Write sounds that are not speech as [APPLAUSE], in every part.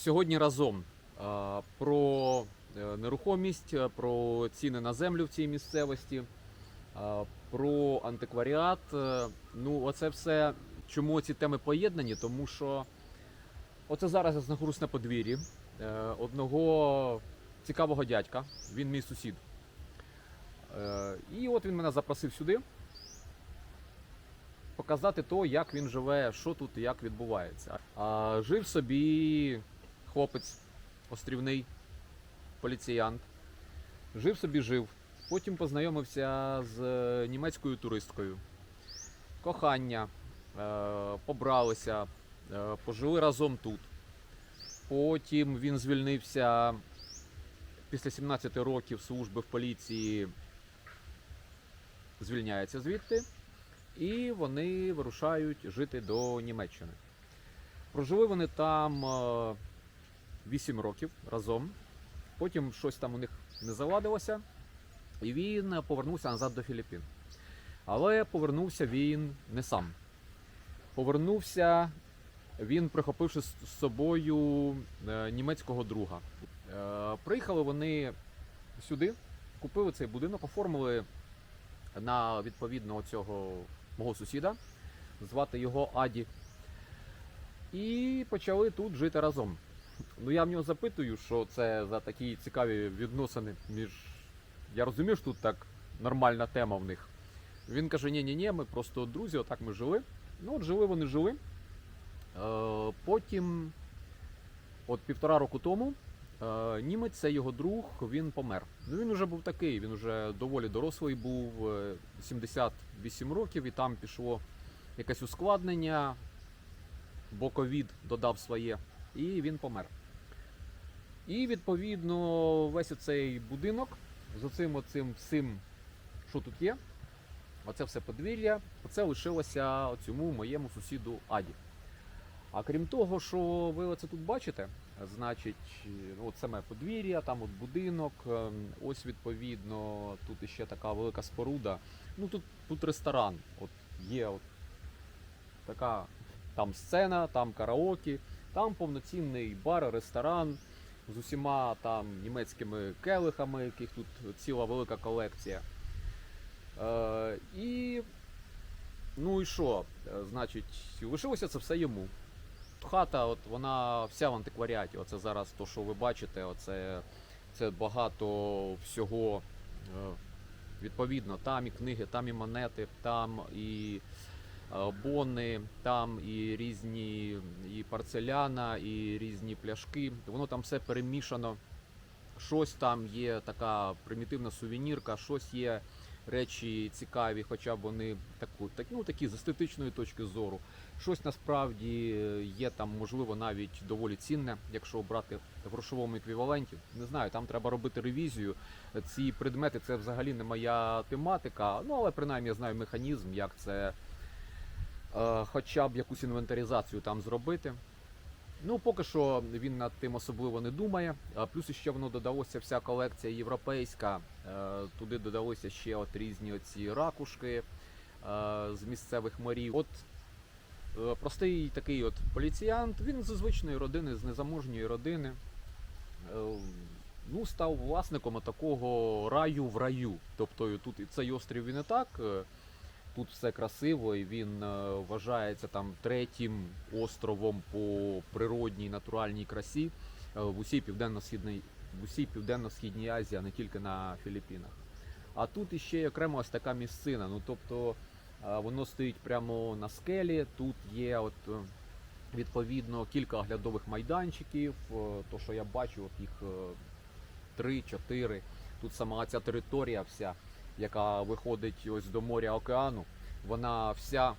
Сьогодні разом про е, нерухомість, про ціни на землю в цій місцевості, про антикваріат. Е, Ну, оце все. Чому ці теми поєднані? Тому що оце зараз я знаходжусь на подвір'ї е, одного цікавого дядька. Він мій сусід. І от він мене запросив сюди. Показати то, як він живе, що тут і як відбувається. А жив собі хлопець острівний, поліціянт. Жив собі жив. Потім познайомився з е, німецькою туристкою. Кохання, е, побралися, е, пожили разом тут. Потім він звільнився після 17 років служби в поліції, звільняється звідти. І вони вирушають жити до Німеччини. Прожили вони там 8 років разом. Потім щось там у них не заладилося, і він повернувся назад до Філіппін. Але повернувся він не сам. Повернувся він, прихопивши з собою е, німецького друга. Е, Приїхали вони сюди, купили цей будинок, оформили на відповідно цього мого сусіда, звати його Аді. І почали тут жити разом. Ну я в нього запитую, що це за такі цікаві відносини між. Я розумію, що тут так нормальна тема в них. Він каже: ні ні ні ми просто друзі, отак ми жили. Ну, от жили вони жили. Е, потім, от півтора року тому, е, німець, це його друг, він помер. Ну він вже був такий, він вже доволі дорослий був, е, 78 років, і там пішло якесь ускладнення, бо ковід додав своє, і він помер. І відповідно весь цей будинок з оцим оцим всім, що тут є, оце все подвір'я, оце лишилося цьому моєму сусіду Аді. А крім того, що ви оце тут бачите, значить, ну, от саме подвір'я, там от будинок, ем, ось відповідно, тут іще така велика споруда. Ну тут, тут ресторан. От є от така там сцена, там караоке, там повноцінний бар, ресторан з усіма там німецькими келихами, яких тут ціла велика колекція. Е, і ну і що? Е, Значить, лишилося це все йому. Хата, от вона вся в антикваріаті. Оце зараз то, що ви бачите, оце це багато всього. е, Відповідно, там і книги, там і монети, там і бони, там і різні і порцеляна, і різні пляшки. Воно там все перемішано. Щось там є така примітивна сувенірка, щось є речі цікаві, хоча б вони таку, так, ну, такі з естетичної точки зору. Щось насправді е, є там, можливо, навіть доволі цінне, якщо брати в грошовому еквіваленті. Не знаю, там треба робити ревізію. Ці предмети це взагалі не моя тематика. Ну але принаймні я знаю механізм, як це е, хоча б якусь інвентаризацію там зробити. Ну, поки що він над тим особливо не думає. Плюс ще воно додалося вся колекція європейська. Е, Туди додалося ще от різні оці ракушки е, з місцевих морів. От е, простий такий от поліціянт, він з звичної родини, з незаможньої родини. Е, Ну, став власником такого раю в раю. Тобто тут і цей острів він і так. Тут все красиво, і він е, вважається там третім островом по природній натуральній красі е, в усій південно-східній в усій південно-східній Азії, а не тільки на Філіппінах. А тут іще окремо ось така місцина. Ну тобто е, воно стоїть прямо на скелі. Тут є от відповідно кілька оглядових майданчиків. То, що я бачу, от їх три-чотири. Тут сама ця територія вся, яка виходить ось до моря океану, вона вся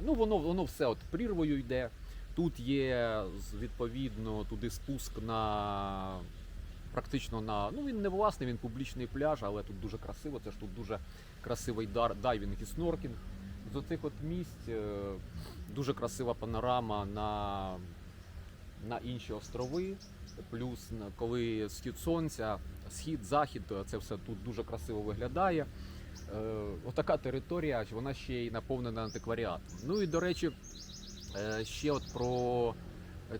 Ну, воно, воно все от прірвою йде. Тут є відповідно туди спуск на практично на. Ну він не власний, він публічний пляж, але тут дуже красиво. Це ж тут дуже красивий дайвінг і сноркінг. З оцих от місць е, дуже красива панорама на, на інші острови. Плюс коли схід сонця, схід, захід, це все тут дуже красиво виглядає. Е, отака територія, вона ще й наповнена антикваріатом. Ну і до речі, е, ще от про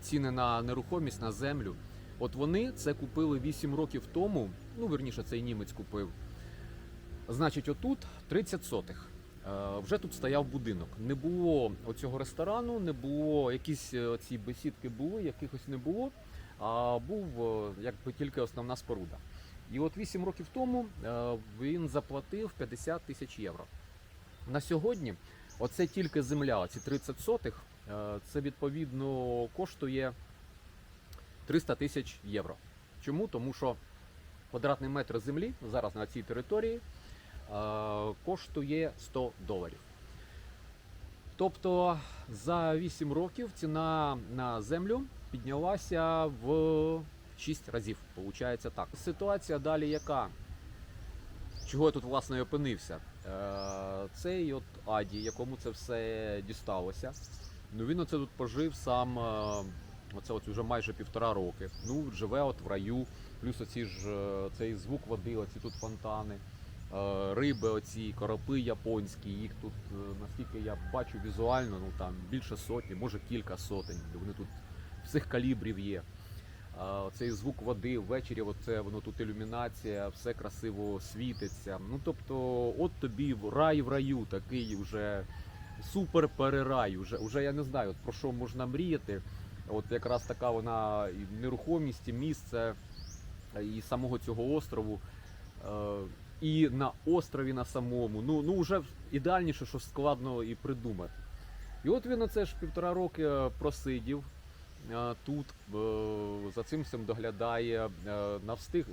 ціни на нерухомість на землю. От вони це купили 8 років тому. Ну, верніше, цей німець купив. Значить, отут 30 сотих. Е, Вже тут стояв будинок. Не було оцього ресторану, не було якісь е, ці бесідки були, якихось не було. А був е, якби тільки основна споруда. І от 8 років тому е, він заплатив 50 тисяч євро. На сьогодні оце тільки земля, ці 30 сотих, е, це відповідно коштує 300 тисяч євро. Чому? Тому що квадратний метр землі зараз на цій території е, коштує 100 доларів. Тобто за 8 років ціна на землю піднялася в 6 разів. Получається так. Ситуація далі яка? Чого я тут власне і опинився? Е, Цей от Аді, якому це все дісталося. Ну він оце тут пожив сам. е, Оце от вже майже півтора роки. Ну, живе от в раю, плюс оці ж е, цей звук води, оці тут фонтани, риби, оці коропи японські. Їх тут, наскільки я бачу візуально, ну там більше сотні, може кілька сотень. Вони тут всіх калібрів є. Цей звук води ввечері, оце воно тут ілюмінація, все красиво світиться. Ну тобто, от тобі рай в раю, такий вже супер перерай. Уже, уже я не знаю, от про що можна мріяти. От якраз така вона нерухомість, і місце і самого цього острову. Е, І на острові на самому. Ну, ну вже ідеальніше, що складно і придумати. І от він оце ж півтора роки е, просидів тут, е, за цим всім доглядає, е, на встиг,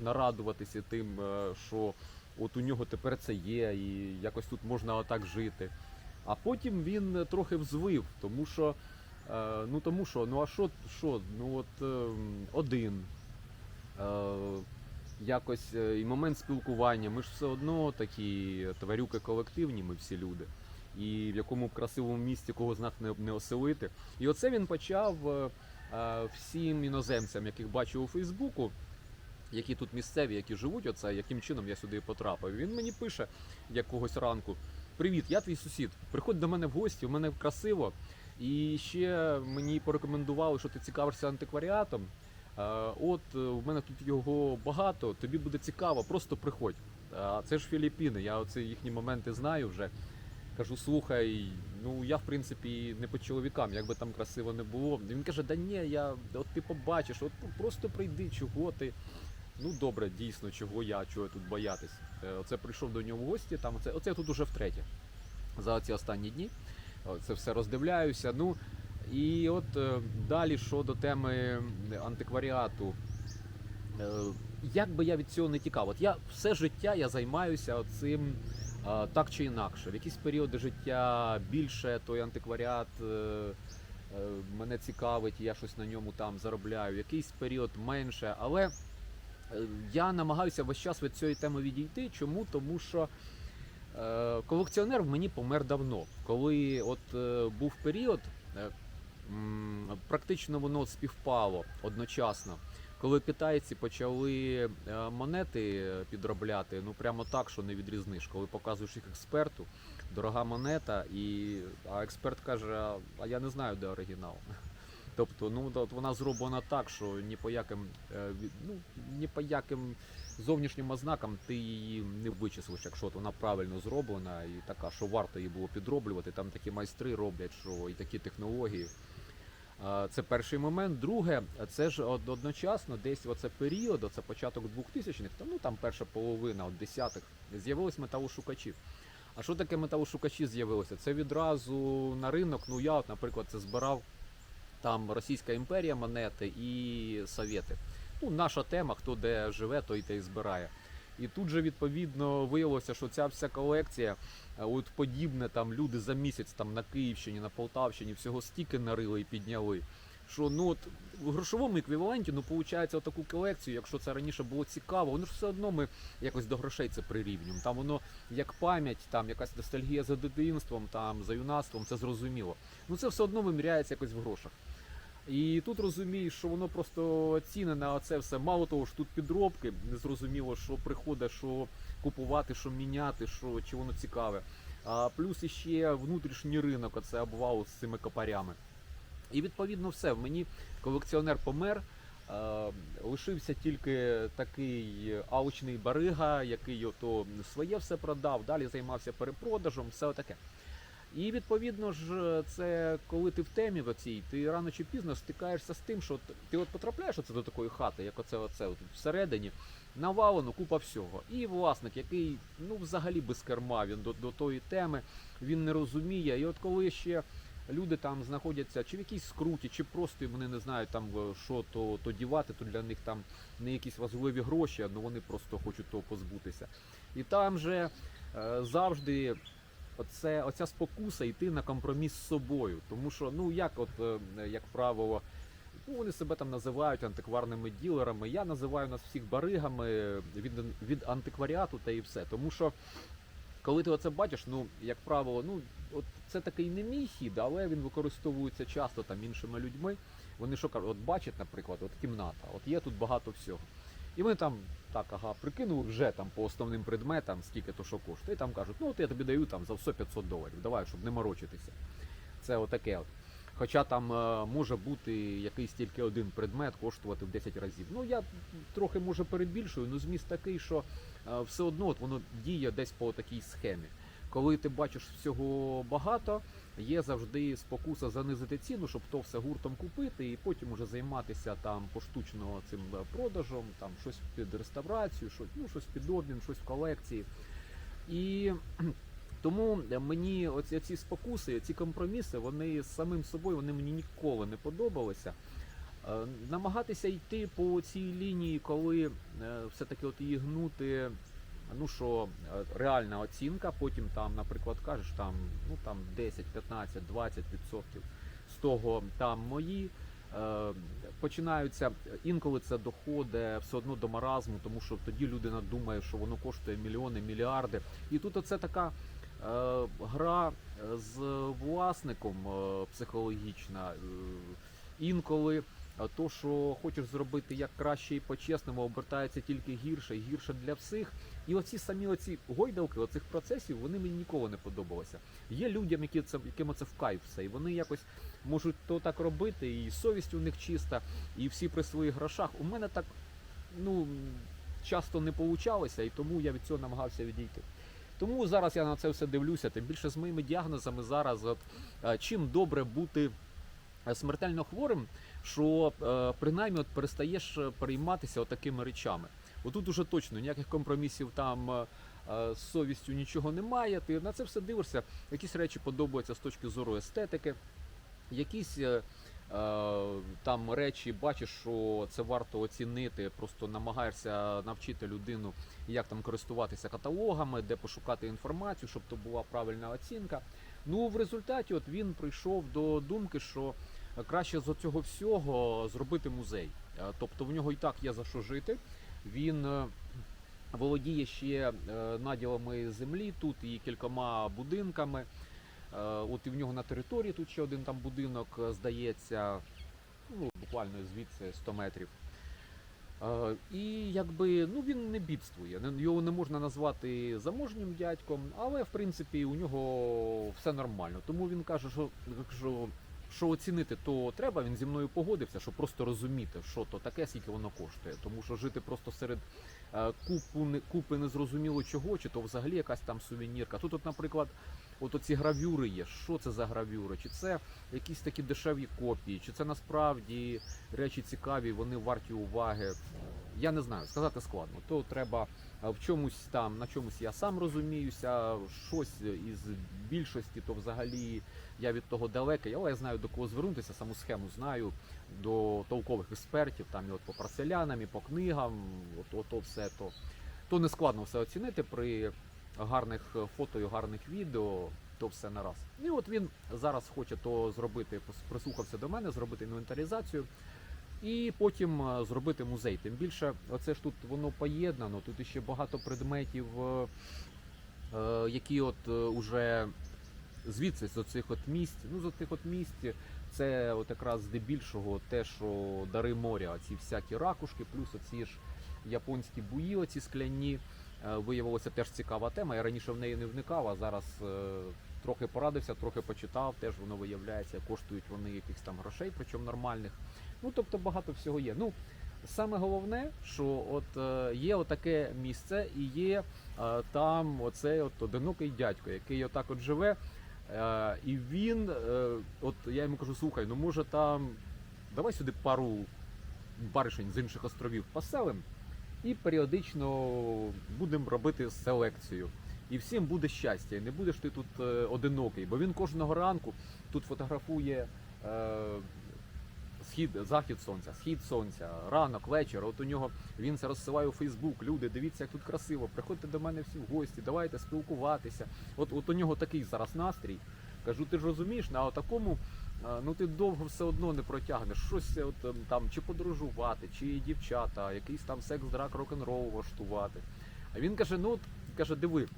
нарадуватися тим, е, що от у нього тепер це є, і якось тут можна отак жити. А потім він трохи взвив, тому що, е, ну тому що, ну а що, що, ну от е, один. Е, Якось е, і момент спілкування. Ми ж все одно такі тварюки колективні, ми всі люди. І в якому б красивому місті кого з нас не, не оселити. І оце він почав е, е, всім іноземцям, яких бачив у Фейсбуку, які тут місцеві, які живуть, оце, яким чином я сюди потрапив. Він мені пише якогось ранку: Привіт, я твій сусід. Приходь до мене в гості, у мене красиво. І ще мені порекомендували, що ти цікавишся антикваріатом. Е, От в мене тут його багато, тобі буде цікаво, просто приходь. А це ж Філіппіни, я оці їхні моменти знаю вже. Кажу, слухай, ну я в принципі не по чоловікам, як би там красиво не було. Він каже, да ні, я от ти побачиш, от просто прийди, чого ти. Ну добре, дійсно, чого я, чого я тут боятись. Е, Оце прийшов до нього в гості, там оце, оце я тут уже втретє за ці останні дні. Це все роздивляюся. Ну і от е, далі щодо теми антикваріату. Е, Як би я від цього не тікав? От я все життя я займаюся цим так чи інакше. В якісь періоди життя більше той антикваріат е, е, мене цікавить, я щось на ньому там заробляю. Якийсь період менше, але е, я намагаюся весь час від цієї теми відійти. Чому? Тому що колекціонер в мені помер давно. Коли от був період, практично воно співпало одночасно. Коли китайці почали е, монети підробляти, ну прямо так, що не відрізниш. Коли показуєш їх експерту, дорога монета, і а експерт каже: «А- я не знаю, де оригінал. [LAUGHS] Тобто, ну от вона зроблена так, що ні по яким е, ну, ні по яким зовнішнім ознакам ти її не вичислиш, якщо от вона правильно зроблена і така, що варто її було підроблювати. Там такі майстри роблять, що і такі технології. Це перший момент. Друге, це ж одночасно, десь оце період, оце початок 2000-х, там, ну там перша половина, от десятих, з'явились металошукачі. А що таке металошукачі з'явилося? Це відразу на ринок. Ну я, от, наприклад, це збирав там Російська імперія монети і совєти. Ну, наша тема, хто де живе, той те і збирає. І тут же відповідно виявилося, що ця вся колекція, е, от подібне там люди за місяць там на Київщині, на Полтавщині всього стільки нарили і підняли. Що ну от в грошовому еквіваленті, ну виходить, таку колекцію, якщо це раніше було цікаво, воно ж все одно ми якось до грошей це прирівнюємо. Там воно як пам'ять, там якась ностальгія за дитинством, там за юнацтвом, це зрозуміло. Ну це все одно виміряється якось в грошах. І тут розумієш, що воно просто ціни на це все. Мало того, що тут підробки, незрозуміло, що приходить, що купувати, що міняти, що чи воно цікаве. А плюс іще внутрішній ринок, оце обвал з цими копарями. І відповідно все. Мені колекціонер помер. Лишився тільки такий аучний барига, який ото своє все продав, далі займався перепродажем, все отаке. І відповідно ж, це коли ти в темі в оцій, ти рано чи пізно стикаєшся з тим, що ти от потрапляєш оце до такої хати, як оце, оце от всередині, навалено купа всього. І власник, який ну взагалі без керма, він до, до тої теми, він не розуміє. І от коли ще люди там знаходяться чи в якійсь скруті, чи просто вони не знають там е, що то, то дівати, то для них там не якісь важливі гроші, а ну вони просто хочуть того позбутися. І там же е, завжди оце, оця спокуса йти на компроміс з собою. Тому що, ну як, от, е, як правило, ну, вони себе там називають антикварними ділерами. Я називаю нас всіх баригами від, від антикваріату та і все. Тому що коли ти оце бачиш, ну, як правило, ну, от це такий не мій хід, але він використовується часто там іншими людьми. Вони що кажуть, от бачать, наприклад, от кімната, от є тут багато всього. І вони там так, ага, прикинули вже там по основним предметам, скільки то що коштує. І там кажуть, ну от я тобі даю там за все 500 доларів, давай, щоб не морочитися. Це отаке от. Хоча там е, може бути якийсь тільки один предмет коштувати в 10 разів. Ну я трохи може перебільшую, але зміст такий, що е, все одно от воно діє десь по такій схемі. Коли ти бачиш всього багато, є завжди спокуса занизити ціну, щоб то все гуртом купити, і потім уже займатися там поштучно цим е, продажем, там щось під реставрацію, щось, ну, щось під обмін, щось в колекції. І [CLEARS THROAT] тому мені оці ці спокуси, ці компроміси, вони самим собою вони мені ніколи не подобалися. Е, Намагатися йти по цій лінії, коли е, все-таки от її гнути, ну що е, реальна оцінка, потім там, наприклад, кажеш там, ну там 10, 15, 20 відсотків з того там мої. Е, Починаються інколи це доходить все одно до маразму, тому що тоді людина думає, що воно коштує мільйони, мільярди. І тут оце така е, гра з власником психологічна. Інколи то, що хочеш зробити як краще і по-чесному, обертається тільки гірше гірше для всіх. І оці самі оці гойдалки, оцих процесів, вони мені ніколи не подобалися. Є людям, які це яким це в кайф все, і вони якось можуть то так робити, і совість у них чиста, і всі при своїх грошах. У мене так ну часто не получалося, і тому я від цього намагався відійти. Тому зараз я на це все дивлюся. Тим більше з моїми діагнозами зараз, от, е, чим добре бути е, смертельно хворим, що е, принаймні от перестаєш е, перейматися такими речами. Отут уже точно ніяких компромісів там е, з совістю нічого немає. Ти на це все дивишся. Якісь речі подобаються з точки зору естетики, якісь. Там речі бачиш, що це варто оцінити, просто намагаєшся навчити людину, як там користуватися каталогами, де пошукати інформацію, щоб то була правильна оцінка. Ну в результаті, от він прийшов до думки, що краще з цього всього зробити музей. Е, Тобто в нього і так є за що жити. Він е, володіє ще е, наділами землі тут і кількома будинками. От і в нього на території тут ще один там будинок, здається, ну, буквально звідси 100 метрів. І якби ну він не бідствує. Його не можна назвати заможнім дядьком, але в принципі у нього все нормально. Тому він каже, що, що, оцінити то треба. Він зі мною погодився, щоб просто розуміти, що то таке, скільки воно коштує. Тому що жити просто серед е, купу купи незрозуміло чого, чи то взагалі якась там сувенірка. Тут, от, наприклад, от оці гравюри є. Що це за гравюри? Чи це якісь такі дешеві копії, чи це насправді речі цікаві, вони варті уваги. Я не знаю, сказати складно. То треба в чомусь там, на чомусь я сам розуміюся, щось із більшості, то взагалі я від того далекий, але я знаю до кого звернутися, саму схему знаю до толкових експертів, там і от по парселянам, і по книгам, от, от, от все то. то не складно все оцінити при гарних фото і гарних відео, то все на раз. І от він зараз хоче то зробити, прислухався до мене, зробити інвентаризацію. І потім е, зробити музей. Тим більше, оце ж тут воно поєднано. Тут ще багато предметів, е, е, які от уже звідси з оцих от місць. Ну, з оцих от місць це от якраз здебільшого те, що дари моря, ці всякі ракушки, плюс оці ж японські буї, оці скляні. Виявилося теж цікава тема. Я раніше в неї не вникав, а зараз трохи порадився, трохи почитав. Теж воно виявляється, коштують вони якихось там грошей, причому нормальних. Ну тобто багато всього є. Ну саме головне, що от е, є отаке місце, і є е, там оцей от одинокий дядько, який отак от живе. Е, і він, от я йому кажу, слухай, ну може там давай сюди пару баришень з інших островів поселим, і періодично будемо робити селекцію. І всім буде щастя, і не будеш ти тут одинокий, бо він кожного ранку тут фотографує схід, захід сонця, схід сонця, ранок, вечір. От у нього він це розсилає у Фейсбук. Люди, дивіться, як тут красиво. Приходьте до мене всі в гості, давайте спілкуватися. От, от у нього такий зараз настрій. Кажу, ти ж розумієш, на такому ну ти довго все одно не протягнеш. Щось от ем, там чи подорожувати, чи дівчата, якийсь там секс, драк, рок-н-рол влаштувати. А він каже: ну от каже, диви,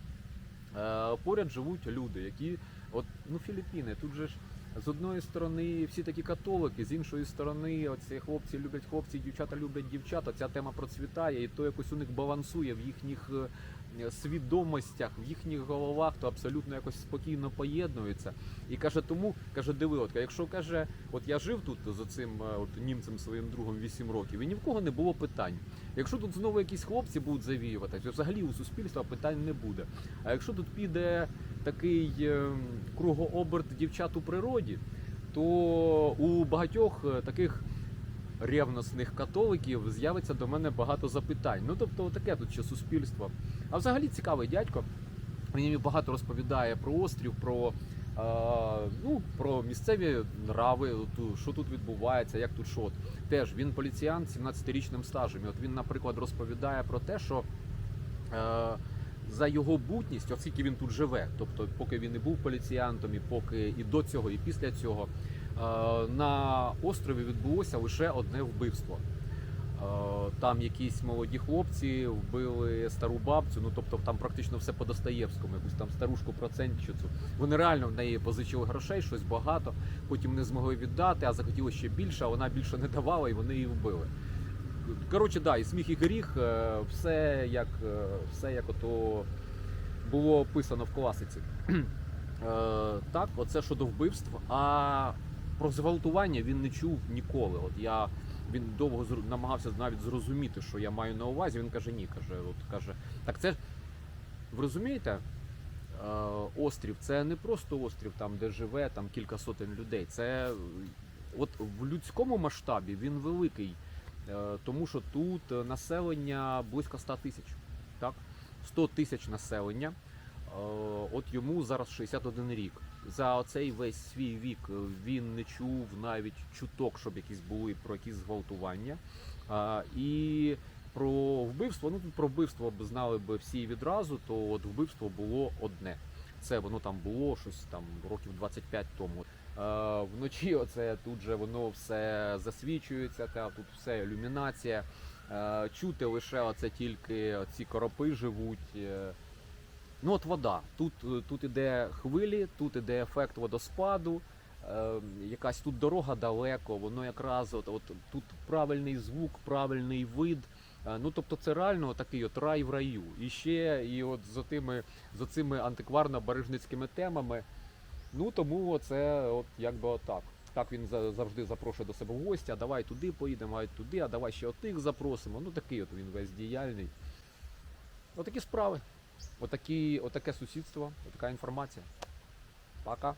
е, поряд живуть люди, які, от ну Філіппіни, тут же ж з одної сторони всі такі католики, з іншої сторони, оці хлопці люблять хлопці, дівчата люблять дівчат. Ця тема процвітає, і то якось у них балансує в їхніх е, свідомостях, в їхніх головах, то абсолютно якось спокійно поєднується. І каже, тому каже, диви, от якщо каже, от я жив тут з оцим е, от німцем своїм другом 8 років, і ні в кого не було питань. Якщо тут знову якісь хлопці будуть завіювати, то взагалі у суспільства питань не буде. А якщо тут піде такий е, кругооберт дівчат у природі, то у багатьох е, таких ревностних католиків з'явиться до мене багато запитань. Ну тобто, таке тут ще суспільство. А взагалі цікавий дядько. Він мені багато розповідає про острів, про, е, ну, про місцеві нрави, що тут відбувається, як тут що. Теж він поліціянт з 17-річним стажем. І от він, наприклад, розповідає про те, що е, за його бутність, оскільки він тут живе, тобто поки він і був поліціянтом, і поки і до цього, і після цього, е, на острові відбулося лише одне вбивство. Е, Там якісь молоді хлопці вбили стару бабцю, ну тобто там практично все по Достоєвському, якусь там старушку процентчицю. Вони реально в неї позичили грошей, щось багато, потім не змогли віддати, а захотіли ще більше, а вона більше не давала, і вони її вбили. Коротше, да, і сміх і гріх, е, все як, е, все як ото було описано в класиці. [CLEARS THROAT] Е, Так, оце щодо вбивств. А про зґвалтування він не чув ніколи. От я він довго намагався навіть зрозуміти, що я маю на увазі. Він каже, ні, каже, от каже, так це ж ви розумієте? Острів це не просто острів, там де живе там кілька сотень людей. Це от в людському масштабі він великий, тому що тут е, населення близько 100 тисяч. Так? 100 тисяч населення. Е, От йому зараз 61 рік. За оцей весь свій вік е, він не чув навіть чуток, щоб якісь були про якісь зґвалтування. І про вбивство, ну про вбивство б знали б всі відразу, то от вбивство було одне. Це воно там було щось там років 25 тому. Е, вночі оце тут же воно все засвічується, та тут все ілюмінація. Е, чути лише оце тільки ці коропи живуть. Е, Ну от вода. Тут, тут іде хвилі, тут іде ефект водоспаду. Якась тут дорога далеко, воно якраз от, от тут правильний звук, правильний вид. Ну тобто це реально такий от рай в раю. І ще і от за тими за цими антикварно-барижницькими темами. Ну тому це от якби отак. Так він завжди запрошує до себе гостя, давай туди поїдемо, а туди, а давай ще отих запросимо. Ну такий от він весь діяльний. Отакі справи. Отакі, отаке сусідство, отака інформація. Пока.